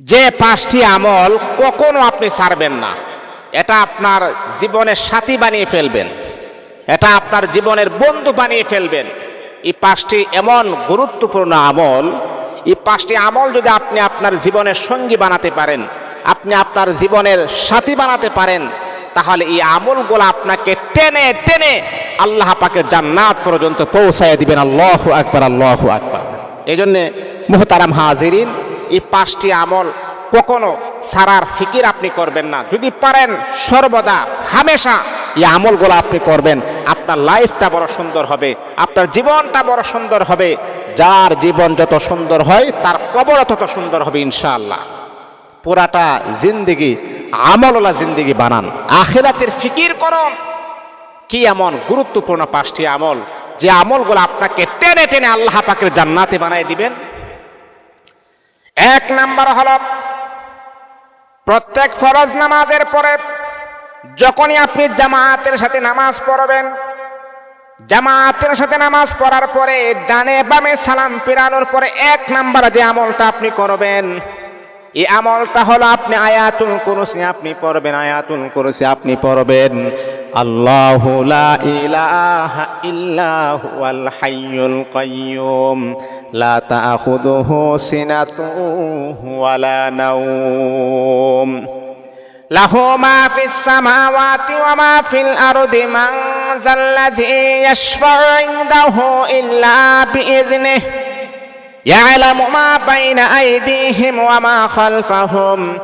যে পাঁচটি আমল কখনো আপনি ছাড়বেন না। এটা আপনার জীবনের সাথী বানিয়ে ফেলবেন। এটা আপনার জীবনের বন্ধু বানিয়ে ফেলবেন। এই পাঁচটি এমন গুরুত্বপূর্ণ আমল, এই পাঁচটি আমল যদি আপনি আপনার জীবনের সঙ্গী বানাতে পারেন, আপনি আপনার জীবনের সাথী বানাতে পারেন, তাহলে এই আমলগুলো আপনাকে টেনে টেনে আল্লাহ পাকে জান্নাত পর্যন্ত পৌঁছায় দিবেন। আল্লাহ আকবার আল্লাহ আকবার। এই জন্যে মোহতারাম হাজিরিন এই পাঁচটি আমল কখনো সারার ফিকির আপনি করবেন না। যদি পারেন, সর্বদা হামেশা এই আমলগুলো আপনি করবেন। আপনার লাইফটা বড় সুন্দর হবে, আপনার জীবনটা বড় সুন্দর হবে। যার জীবন যত সুন্দর হয়, তার কবর তত সুন্দর হবে ইনশাআল্লাহ। পুরাটা জিন্দিগি, আমলওয়ালা জিন্দিগি বানান। আখেরাতের ফিকির করুন। কি এমন গুরুত্বপূর্ণ পাঁচটি আমল? যে আমলগুলো আপনাকে টেনে টেনে আল্লাহ পাকের জান্নাতে বানিয়ে দিবেন। এক নাম্বার হল, প্রত্যেক ফরজ নামাজের পরে যখনই আপনি জামায়াতের সাথে নামাজ পড়বেন জামায়াতের সাথে নামাজ পড়ার পরে ডানে বামে সালাম ফেরানোর পরে এক নাম্বার যে আমলটা আপনি করবেন, এই আমলটা হলো আপনি আয়াতুল কুরসি, আপনি পড়বেন, আয়াতুল কুরসি আপনি পড়বেন। আল্লাহু লা ইলাহা ইল্লা হুয়াল হাইয়ুল কাইয়ুম লা তাখুযুহু সিনাতুহু ওয়ালা নাওম له ما في السماوات وما في الأرض من ذا الذي يشفع عنده إلا بإذنه يعلم ما بين أيديهم وما خلفهم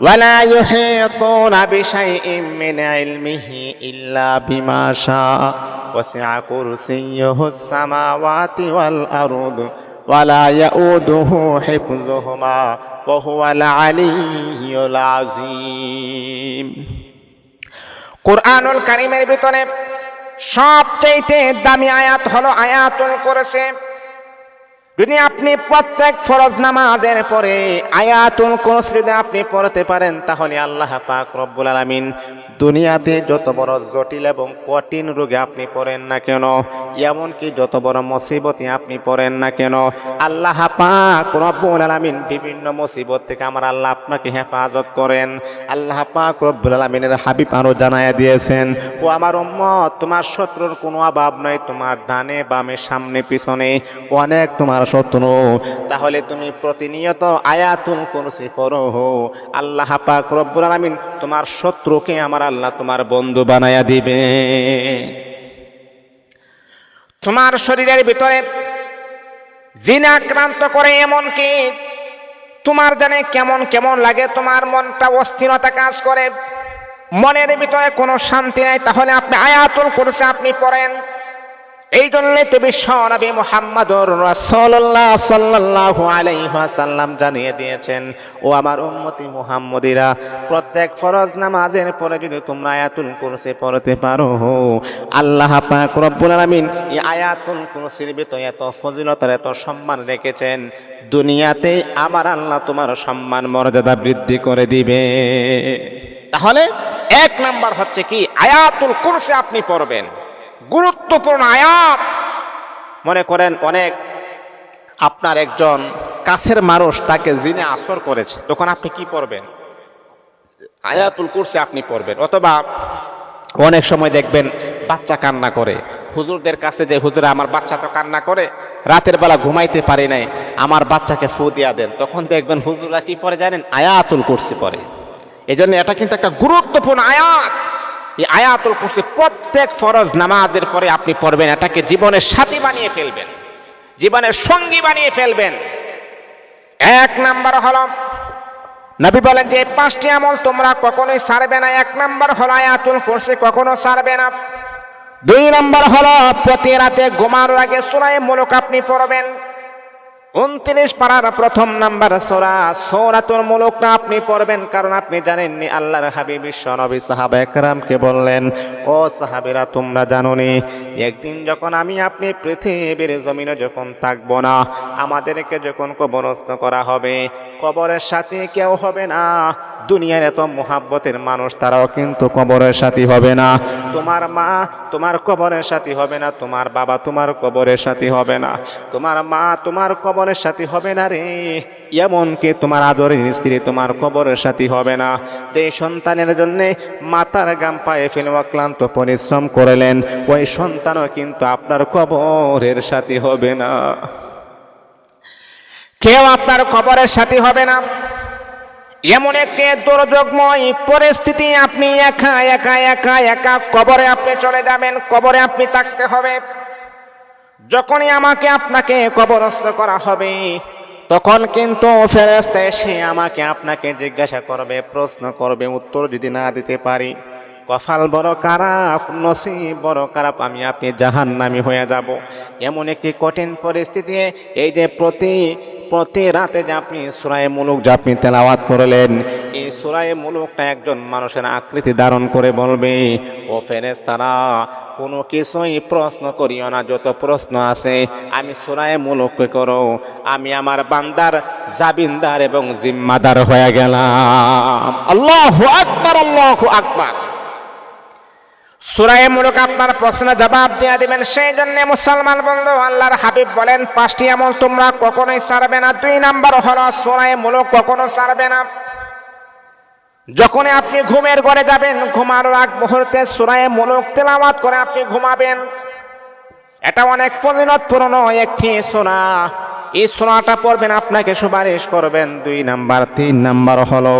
ولا يحيطون بشيء من علمه إلا بما شاء وسع كرسيه السماوات والأرض ولا يؤوده حفظهما وهو العلي العظيم কোরআনুল কারিমের ভিতরে সবচাইতে দামি আয়াত হলো আয়াতুল করেছে যদি আপনি প্রত্যেক ফরজ নামাজের পরে আয়াতুল কোরস যদি আপনি পড়তে পারেন, তাহলে আল্লাহ পাক রব্বুল আলামিন দুনিয়াতে যত বড় জটিল এবং কঠিন রোগে আপনি পড়েন না কেন, এমনকি যত বড় মুসিবতে আপনি পড়েন না কেন, আল্লাহ পাক রব্বুল আলামিন বিভিন্ন মুসিবত থেকে আমার আল্লাহ আপনাকে হেফাজত করেন। আল্লাহ পাক রব্বুল আলামিনের হাবিব আরও জানায়া দিয়েছেন, ও আমার উম্মত, তোমার শত্রুর কোনো অভাব নাই, তোমার ডানে বামে সামনে পিছনে অনেক তোমার শত্রু তাহলে তুমি প্রতিনিয়ত আয়াতুল কুরসি পড়ো। আল্লাহ পাক রব্বুল আলামিন তোমার শত্রুকে আমার আল্লাহ তোমার বন্ধু বানায়া দিবে। তোমার শরীরের ভিতরে জিন আক্রান্ত করে এমন কি তোমার জানে কেমন কেমন লাগে, তোমার মনটা অস্থিরতা কাজ করে, মনের ভিতরে কোনো শান্তি নাই, তাহলে আপনি আয়াতুল কুরসি আপনি পড়েন। এই জন্যই তো বিশ্ব নবী মোহাম্মদুর রাসূলুল্লাহ সাল্লাল্লাহু আলাইহি জানিয়ে দিয়েছেন, ও আমার উম্মতি মুহাম্মদিরা, প্রত্যেক ফরজ নামাজের পরে যদি তোমরা আয়াতুল কুরসি পড়তে পারো, আল্লাহ পাক রব্বুল এই আয়াতুল কুরসির ভিতরে এত ফজিলতার এত সম্মান রেখেছেন, দুনিয়াতে আমার আল্লাহ তোমার সম্মান মর্যাদা বৃদ্ধি করে দিবে। তাহলে এক নাম্বার হচ্ছে কি, আয়াতুল কুরসি আপনি পড়বেন। গুরুত্বপূর্ণ আয়াত। মনে করেন অনেক আপনার একজন কাছের মানুষ তাকে জিনে আসর করেছে। তখন আপনি কি পড়বেন? আয়াতুল কুরসি আপনি পড়বেন। অথবা অনেক সময় দেখবেন বাচ্চা কান্না করে। হুজুরদের কাছে যে, হুজুরে, আমার বাচ্চা তো কান্না করে। রাতের বেলা ঘুমাইতে পারি নাই। আমার বাচ্চাকে ফু দিয়া দেন। তখন দেখবেন হুজুরা কি পরে জানেন? আয়াতুল কুরসি পরে এই জন্য এটা কিন্তু একটা গুরুত্বপূর্ণ আয়াত। এই আয়াতুল কুরসি প্রত্যেক ফরজ নামাজের পরে আপনি পড়বেন, এটাকে জীবনের সাথী বানিয়ে ফেলবেন, জীবনের সঙ্গী বানিয়ে ফেলবেন। এক নাম্বার হলো, নবী বলেন যে পাঁচটি আমল তোমরা কখনোই ছাড়বে না। এক নাম্বার হলো আয়াতুল কুরসি, কখনো ছাড়বে না। দুই নাম্বার হলো, প্রতি রাতে ঘুমানোর আগে সুরাই মুলক আপনি পড়বেন। উনত্রিশ পাড়ার প্রথম নাম্বার সোরা, সৌরাতুল মুলুকটা আপনি পড়বেন কারণ আপনি জানেননি আল্লাহর হাবিব বিশ্ব নবী সাহাবা একরামকে বললেন, ও সাহাবেরা, তোমরা জানোনি, একদিন যখন আমি আপনি পৃথিবীর জমিনে যখন থাকব না, আমাদেরকে যখন কবরস্থ করা হবে, কবরের সাথে কেউ হবে না, দুনিয়ার এত মোহাব্বতের মানুষ তারাও কিন্তু কবরের সাথী হবে না, তোমার মা তোমার কবরের সাথী হবে না, তোমার বাবা তোমার কবরের সাথী হবে না, তোমার মা তোমার কবরের কবরের সাথী হবে না রে। এমনকি তোমার আদরের স্ত্রী তোমার কবরের সাথী হবে না। যে সন্তানের জন্য মাতার গাম পায়ে ফেলে অক্লান্ত পরিশ্রম করলেন, ওই সন্তানও কিন্তু আপনার কবরের সাথী হবে না। কেউ আপনার কবরের সাথী হবে না। এমন একটি দুর্যোগময় পরিস্থিতি আপনি একা একা একা একা কবরে আপনি চলে যাবেন কবরে আপনি থাকতে হবে। যখনই আমাকে আপনাকে কবরস্থ করা হবে, তখন কিন্তু ফেরেস্তা এসে আমাকে আপনাকে জিজ্ঞাসা করবে, প্রশ্ন করবে, উত্তর যদি না দিতে পারি। কফাল বড় খারাপ, নসিব বড় খারাপ, আমি আপনি জাহান নামি হয়ে যাব। এমন একটি কঠিন পরিস্থিতি, এই যে প্রতি প্রতি রাতে যে আপনি সুরায় মুলুক যে আপনি তেলাওয়াত করলেন এই সুরায় মুলুকটা একজন মানুষের আকৃতি ধারণ করে বলবে, ও ফেরেস্তারা কোনো কিছুই প্রশ্ন করিও না, যত প্রশ্ন আছে আমি সুরায় মুলুক করো। আমি আমার বান্দার জাবিনদার এবং জিম্মাদার হয়ে গেলাম। আল্লাহ আকবার আল্লাহ আকবার। সুরায় মুলুক আপনার প্রশ্নের জবাব দিয়ে দিবেন, সেই জন্য মুসলমান বন্ধু, আল্লাহর হাবিব বলেন, পাঁচটি আমল তোমরা কখনোই ছাড়বে না। দুই নাম্বার হলো, সুরায় মুলুক কখনো ছাড়বে না। যখনই আপনি ঘুমের ঘরে যাবেন ঘুমানোর আগ মুহূর্তে সুরায় মনোক তেলাওয়াত করে আপনি ঘুমাবেন। এটা অনেক ফজিলত পুরনো একটি সোনা এই সোনাটা পড়বেন, আপনাকে সুপারিশ করবেন। দুই নাম্বার, তিন নাম্বার হলো,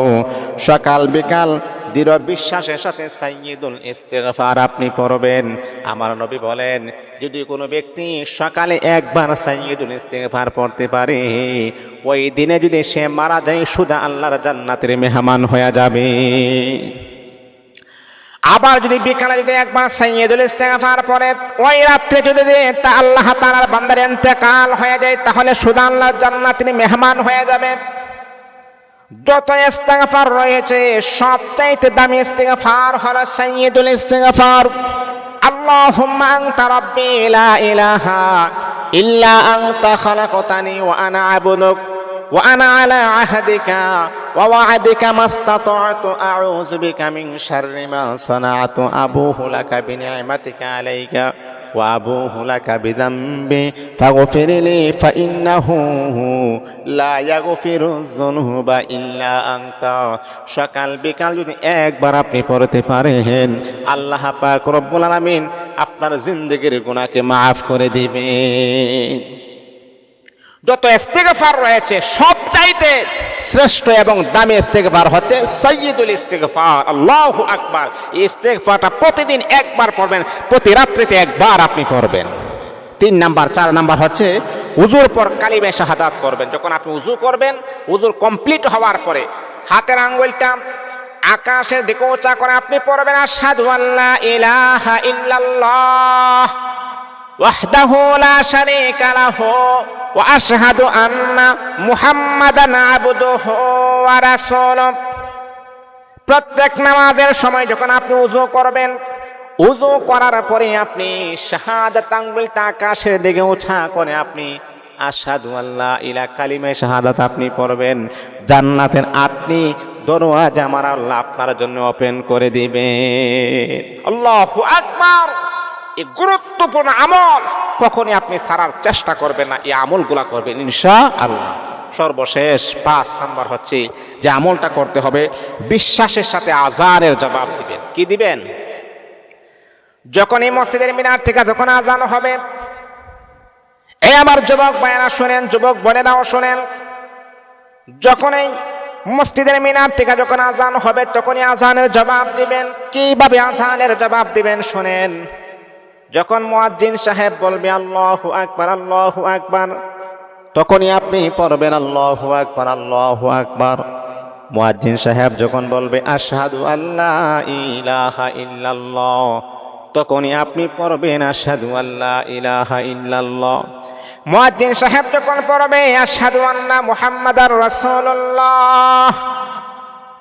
সকাল বিকাল দৃঢ় বিশ্বাসের সাথে সাইয়দুল ইস্তেগফার আপনি পড়বেন। আমার নবী বলেন, যদি কোনো ব্যক্তি সকালে একবার সাইয়দুল ইস্তেগফার পড়তে পারে, ওই দিনে যদি সে মারা যায় সুদা আল্লাহর জান্নাতের মেহমান হয়ে যাবে। আবার যদি বিকালে যদি একবার সাইয়দুল ইস্তেগফার পরে ওই রাত্রে যদি তা আল্লাহ তাআলার বান্দার ইন্তেকাল হয়ে যায়, তাহলে সুদা আল্লাহর জান্নাত তিনি মেহমান হয়ে যাবে। যত ইস্তেগফার রয়েছে সবচাইতে দামি ইস্তেগফার হলো সাইয়্যিদুল ইস্তেগফার। আল্লাহুম্মা আনতা লা ইলাহা ইল্লা আনতা খালাকতানি ওয়া আনা আবুদুক, ওয়া আনা আলা আহদিকা, ওয়া ওয়া'দিকা মাস্তাতা'তু, আউযু বিকা মিন শাররি মা সানা'তু আবুহু লাকা বিনি'মাতিকা আলাইকা। وأبوه لك بذنبي فاغفر لي فإنه لا يغفر الذنوب إلا أنت সকাল বিকাল যদি একবার আপনি পড়তে পারেন আল্লাহ পাক রব্বুল আলামিন আপনার জিন্দগির গুনাহকে মাফ করে দিবেন যত ইস্তেগফার রয়েছে সব চাইতে শ্রেষ্ঠ এবং দামি ইস্তেগফার হতে সৈয়দুল ইস্তেগফার। আল্লাহু আকবার। এই ইস্তেগফারটা প্রতিদিন একবার পড়বেন, প্রতি রাত্রিতে একবার আপনি পড়বেন। তিন নাম্বার, চার নাম্বার হচ্ছে উজুর পর কালিমে শাহাদাত করবেন। যখন আপনি উজু করবেন উজুর কমপ্লিট হওয়ার পরে হাতের আঙ্গুলটা আকাশের দিকে উঁচা করে আপনি পড়বেন, আশহাদু আল্লা ইলাহা ইল্লাল্লাহ। শারীকা লাহু ওয়া আশহাদু আন্না মুহাম্মাদান আবদুহু ওয়া রাসূলুহু। প্রত্যেক নামাজের সময় যখন আপনি উজু করবেন উজু করার পরে আপনি শাহাদাত আঙ্গুলটা আকাশের দিকে উঠা করে আপনি আশহাদু আল্লাহ ইলা কালিমে শাহাদাত আপনি পড়বেন। জান্নাতের আপনি দরওয়াজা আমার আল্লাহ আপনার জন্য ওপেন করে দিবেন। আল্লাহু আকবার! এই গুরুত্বপূর্ণ আমল কখনই আপনি সারার চেষ্টা করবেন না, এই আমলগুলা করবেন ইনশা আল্লাহ সর্বশেষ পাঁচ নাম্বার হচ্ছে যে আমলটা করতে হবে, বিশ্বাসের সাথে আজানের জবাব দিবেন। কি দিবেন? যখন এই মসজিদের মিনার থেকে যখন আজান হবে, এই আমার যুবক ভাইয়েরা শোনেন, যুবক বোনেরাও শোনেন যখন এই মসজিদের মিনার থেকে যখন আজান হবে, তখনই আজানের জবাব দিবেন। কীভাবে আজানের জবাব দিবেন শোনেন। যখন মুয়াজ্জিন সাহেব বলবে, আল্লাহু আকবার আল্লাহু আকবার, তখনই আপনি পড়বেন, আল্লাহু আকবার আল্লাহু আকবার। মুয়াজ্জিন সাহেব যখন বলবে, আশহাদু আল্লাহ ইলাহা ইল্লাল্লাহ, তখনই আপনি পড়বেন, আশহাদু আল্লাহ ইলাহা ইল্লাল্লাহ। মুয়াজ্জিন সাহেব যখন পড়বে, আশহাদু আন্না মুহাম্মাদার রাসূলুল্লাহ,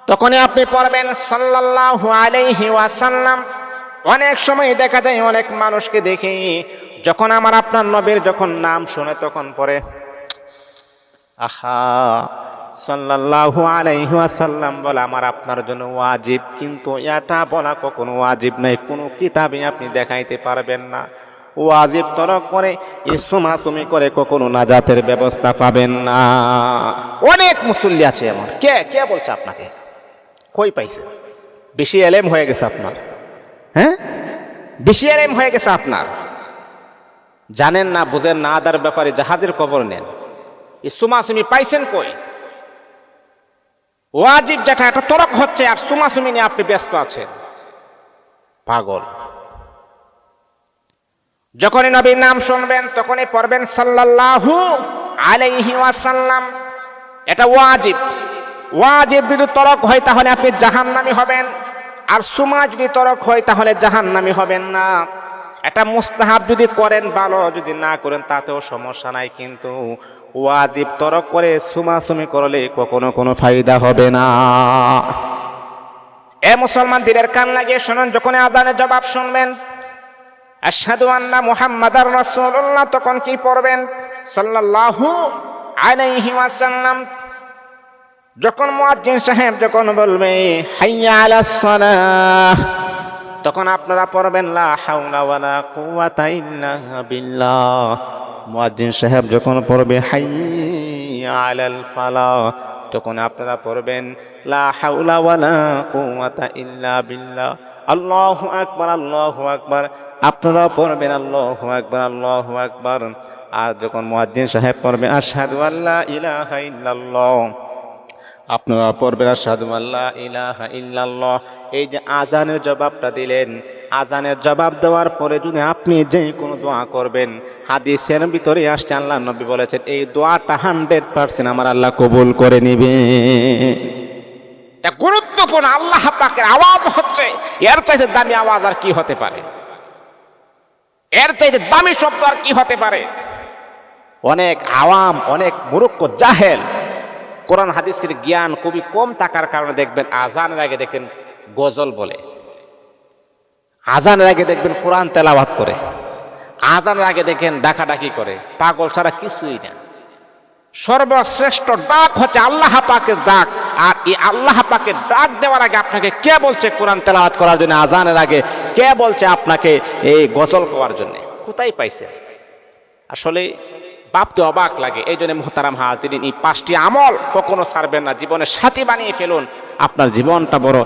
তখনই আপনি পড়বেন, সাল্লাল্লাহু আলাইহি ওয়াসাল্লাম অনেক সময় দেখা যায় অনেক মানুষকে দেখি, যখন আমার আপনার নবীর যখন নাম শুনে তখন পরে, আহা, সাল্লাল্লাহু আলাইহি ওয়াসাল্লাম বলে আমার আপনার জন্য ওয়াজিব, কিন্তু এটা বলা কখনো ওয়াজিব নাই কোনো কিতাবে আপনি দেখাইতে পারবেন না। ওয়াজিব তরক করে ইসমাসুমি করে কখনো নাজাতের ব্যবস্থা পাবেন না। অনেক মুসল্লি আছে এমন। কে কে বলছে আপনাকে? কই পাইছে? বেশি এলেম হয়ে গেছে আপনার। হ্যাঁ? বেশি এলেম হয়ে গেছে আপনার। জানেন না, বুঝেন না, আদার ব্যাপারে জাহাজের খবর নেন। এই সুমাসুমি পাইছেন কই? ওয়াজিব যেটা একটা তরক হচ্ছে আর সুমাসুমি নিয়ে আপনি ব্যস্ত আছেন। পাগল। যখনই নবীর নাম শুনবেন, তখনই পড়বেন সাল্লাল্লাহু আলাইহি ওয়াসাল্লাম। এটা ওয়াজিব। ওয়াজিব যদি তরক হয়, তাহলে আপনি জাহান্নামী হবেন। আর সুমা যদি তরক হয়, তাহলে জাহান্নামী হবেন না। এটা মুস্তাহাব যদি করেন, ভালো। যদি না করেন, তাতেও সমস্যা নাই। কিন্তু ওয়াজিব তরক করে সুমাসুমি করলে কখনো কোনো ফায়দা হবে না। এ মুসলমান দিলের কান লাগিয়ে শুনুন, যখন আদানের জবাব শুনবেন। আশহাদু আন্না মুহাম্মাদার রাসূলুল্লাহ, তখন কি পড়বেন? সাল্লাল্লাহু আলাইহি ওয়াসাল্লাম। যখন মুয়াজ্জিন সাহেব যখন বলবে, হাইয়া আলাস সালাহ, তখন আপনারা পড়বেন, লা হাওলা ওয়ালা কুওয়াতা ইল্লা বিল্লাহ। মুয়াজ্জিন সাহেব যখন পড়বে, হাইয়া আলাল ফালাহ, তখন আপনারা পড়বেন, লা হাওলা ওয়ালা কুওয়াতা ইল্লা বিল্লাহ। আল্লাহু আকবার আল্লাহু আকবার। আপনারা পড়বেন, আল্লাহু আকবার আল্লাহু আকবার। আর যখন মুয়াজ্জিন সাহেব পড়বে, আশহাদু আল্লা ইলাহা ইল্লাল্লাহ। আপনারা পড়বেন আল্লা ইলাহা ইল্লাল্লাহ। এই যে আজানের জবাবটা দিলেন আজানের জবাব দেওয়ার পরে যদি আপনি যে কোনো দোয়া করবেন, হাদিসের ভিতরে আসছে আল্লাহ নবী বলেছেন, এই দোয়াটা হান্ড্রেড পার্সেন্ট আমার আল্লাহ কবুল করে নিবে। এটা গুরুত্বপূর্ণ, আল্লাহ পাকের আওয়াজ হচ্ছে, এর চাইতে দামি আওয়াজ আর কি হতে পারে? এর চাইতে দামি শব্দ আর কি হতে পারে? অনেক আওয়াম, অনেক মুরুক্ষ জাহেল কোরআন হাদিসের জ্ঞান খুবই কম থাকার কারণে দেখবেন আজানের আগে দেখবেন গজল বলে। আজানের আগে দেখবেন কোরআন তেলাওয়াত করে। আজানের আগে দেখেন ডাকাডাকি করে। পাগল ছাড়া কিছুই না। সর্বশ্রেষ্ঠ ডাক হচ্ছে আল্লাহ পাকের ডাক। আর এই আল্লাহ পাকের ডাক দেওয়ার আগে আপনাকে কে বলছে কোরআন তেলাওয়াত করার জন্য আজানের আগে? কে বলছে আপনাকে এই গজল করার জন্য? কোথায় পাইছে আসলে ভাবতে অবাক লাগে। এই জন্য মোহতারাম হাজিরিন, এই পাঁচটি আমল কখনো ছাড়বেন না। জীবনের সাথী বানিয়ে ফেলুন। আপনার জীবনটা বড়